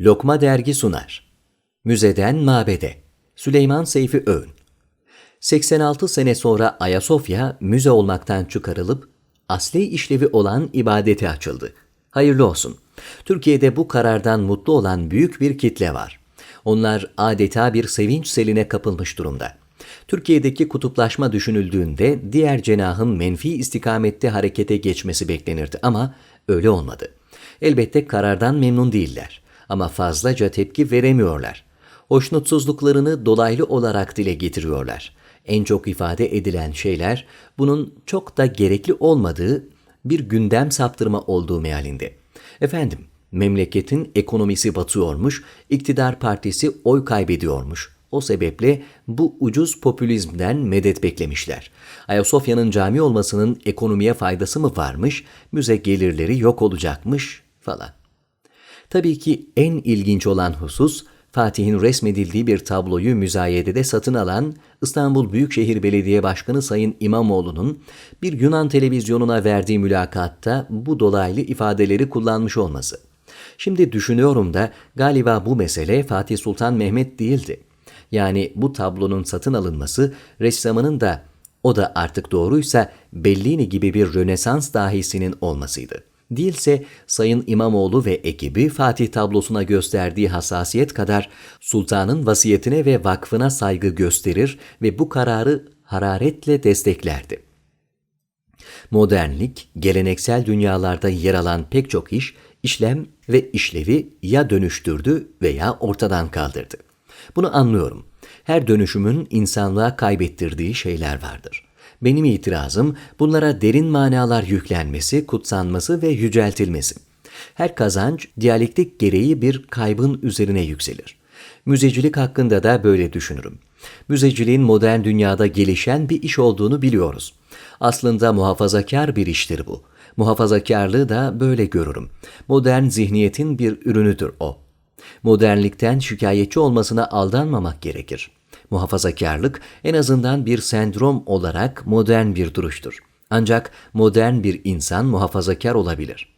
Lokma Dergi sunar. Müzeden Mabede. Süleyman Seyfi Öğün. 86 sene sonra Ayasofya müze olmaktan çıkarılıp asli işlevi olan ibadete açıldı. Hayırlı olsun. Türkiye'de bu karardan mutlu olan büyük bir kitle var. Onlar adeta bir sevinç seline kapılmış durumda. Türkiye'deki kutuplaşma düşünüldüğünde diğer cenahın menfi istikamette harekete geçmesi beklenirdi ama öyle olmadı. Elbette karardan memnun değiller ama fazlaca tepki veremiyorlar. Hoşnutsuzluklarını dolaylı olarak dile getiriyorlar. En çok ifade edilen şeyler bunun çok da gerekli olmadığı bir gündem saptırma olduğu mealinde. Efendim, memleketin ekonomisi batıyormuş, iktidar partisi oy kaybediyormuş. O sebeple bu ucuz popülizmden medet beklemişler. Ayasofya'nın cami olmasının ekonomiye faydası mı varmış, müze gelirleri yok olacakmış falan. Tabii ki en ilginç olan husus, Fatih'in resmedildiği bir tabloyu müzayedede satın alan İstanbul Büyükşehir Belediye Başkanı Sayın İmamoğlu'nun bir Yunan televizyonuna verdiği mülakatta bu dolaylı ifadeleri kullanmış olması. Şimdi düşünüyorum da galiba bu mesele Fatih Sultan Mehmet değildi. Yani bu tablonun satın alınması ressamının da o da artık doğruysa Bellini gibi bir Rönesans dahisinin olmasıydı. Değilse Sayın İmamoğlu ve ekibi Fatih tablosuna gösterdiği hassasiyet kadar sultanın vasiyetine ve vakfına saygı gösterir ve bu kararı hararetle desteklerdi. Modernlik, geleneksel dünyalarda yer alan pek çok iş, işlem ve işlevi ya dönüştürdü veya ortadan kaldırdı. Bunu anlıyorum. Her dönüşümün insanlığa kaybettirdiği şeyler vardır. Benim itirazım bunlara derin manalar yüklenmesi, kutsanması ve yüceltilmesi. Her kazanç diyalektik gereği bir kaybın üzerine yükselir. Müzecilik hakkında da böyle düşünürüm. Müzeciliğin modern dünyada gelişen bir iş olduğunu biliyoruz. Aslında muhafazakar bir iştir bu. Muhafazakarlığı da böyle görürüm. Modern zihniyetin bir ürünüdür o. Modernlikten şikayetçi olmasına aldanmamak gerekir. Muhafazakarlık en azından bir sendrom olarak modern bir duruştur. Ancak modern bir insan muhafazakar olabilir.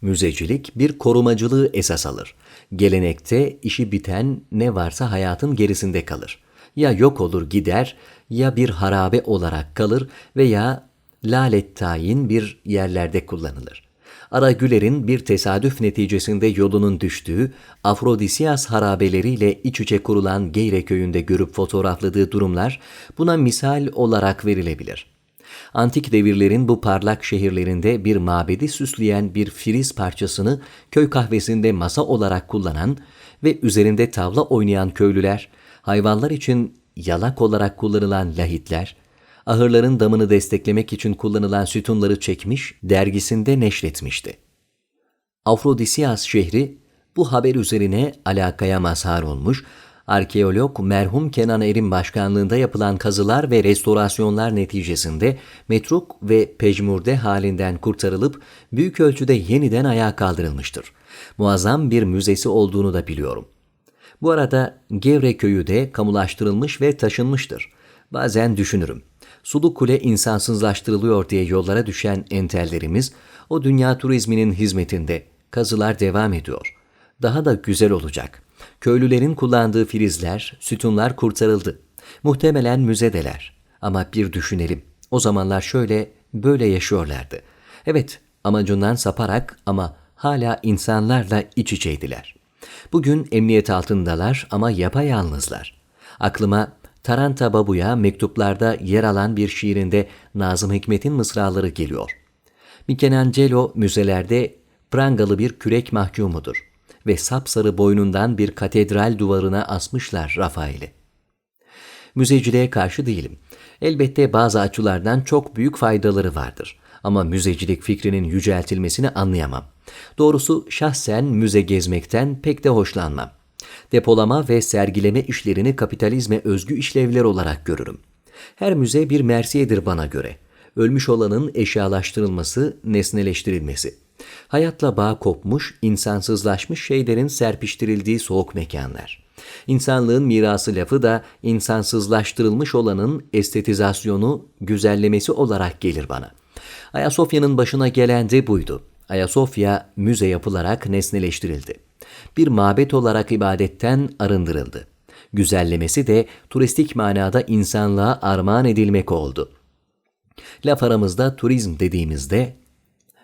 Müzecilik bir korumacılığı esas alır. Gelenekte işi biten ne varsa hayatın gerisinde kalır. Ya yok olur gider ya bir harabe olarak kalır veya lalet tayin bir yerlerde kullanılır. Ara Güler'in bir tesadüf neticesinde yolunun düştüğü, Afrodisias harabeleriyle iç içe kurulan Geyre köyünde görüp fotoğrafladığı durumlar buna misal olarak verilebilir. Antik devirlerin bu parlak şehirlerinde bir mabedi süsleyen bir friz parçasını köy kahvesinde masa olarak kullanan ve üzerinde tavla oynayan köylüler, hayvanlar için yalak olarak kullanılan lahitler, ahırların damını desteklemek için kullanılan sütunları çekmiş, dergisinde neşretmişti. Afrodisias şehri bu haber üzerine alakaya mazhar olmuş, arkeolog merhum Kenan Er'in başkanlığında yapılan kazılar ve restorasyonlar neticesinde metruk ve pejmurde halinden kurtarılıp büyük ölçüde yeniden ayağa kaldırılmıştır. Muazzam bir müzesi olduğunu da biliyorum. Bu arada Gevre köyü de kamulaştırılmış ve taşınmıştır. Bazen düşünürüm. Sulu Kule insansızlaştırılıyor diye yollara düşen entellerimiz o dünya turizminin hizmetinde. Kazılar devam ediyor. Daha da güzel olacak. Köylülerin kullandığı filizler, sütunlar kurtarıldı. Muhtemelen müzedeler. Ama bir düşünelim. O zamanlar şöyle, böyle yaşıyorlardı. Evet, amacından saparak ama hala insanlarla iç içeydiler. Bugün emniyet altındalar ama yapayalnızlar. Aklıma Taranta Babu'ya mektuplarda yer alan bir şiirinde Nazım Hikmet'in mısraları geliyor. Michelangelo müzelerde prangalı bir kürek mahkumudur ve sapsarı boynundan bir katedral duvarına asmışlar Rafael'i. Müzeciliğe karşı değilim. Elbette bazı açılardan çok büyük faydaları vardır. Ama müzecilik fikrinin yüceltilmesini anlayamam. Doğrusu şahsen müze gezmekten pek de hoşlanmam. Depolama ve sergileme işlerini kapitalizme özgü işlevler olarak görürüm. Her müze bir mersiyedir bana göre. Ölmüş olanın eşyalaştırılması, nesneleştirilmesi. Hayatla bağ kopmuş, insansızlaşmış şeylerin serpiştirildiği soğuk mekanlar. İnsanlığın mirası lafı da insansızlaştırılmış olanın estetizasyonu, güzellemesi olarak gelir bana. Ayasofya'nın başına gelen de buydu. Ayasofya müze yapılarak nesneleştirildi. Bir mabet olarak ibadetten arındırıldı. Güzellemesi de turistik manada insanlığa armağan edilmek oldu. Laf aramızda turizm dediğimizde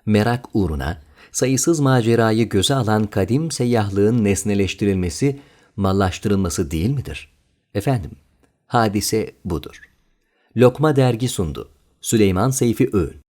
merak uğruna sayısız macerayı göze alan kadim seyyahlığın nesneleştirilmesi, mallaştırılması değil midir? Efendim, hadise budur. Lokma dergi sundu. Süleyman Seyfi Öğün